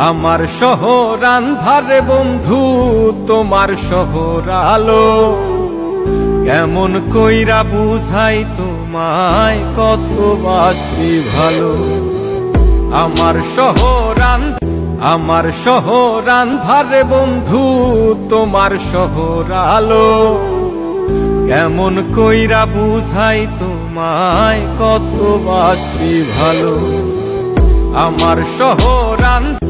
আমার শহর আন্ধারে, বন্ধু, তোমার শহর আলো। কেমন কইরা বুঝাই তোমায় কত বাসি ভালো। আমার শহর আন- আমার শহর আন্ধারে, বন্ধু, তোমার শহর আলো। কেমন কইরা বুঝাই তোমায় কত বাসি ভালো। আমার শহর আন-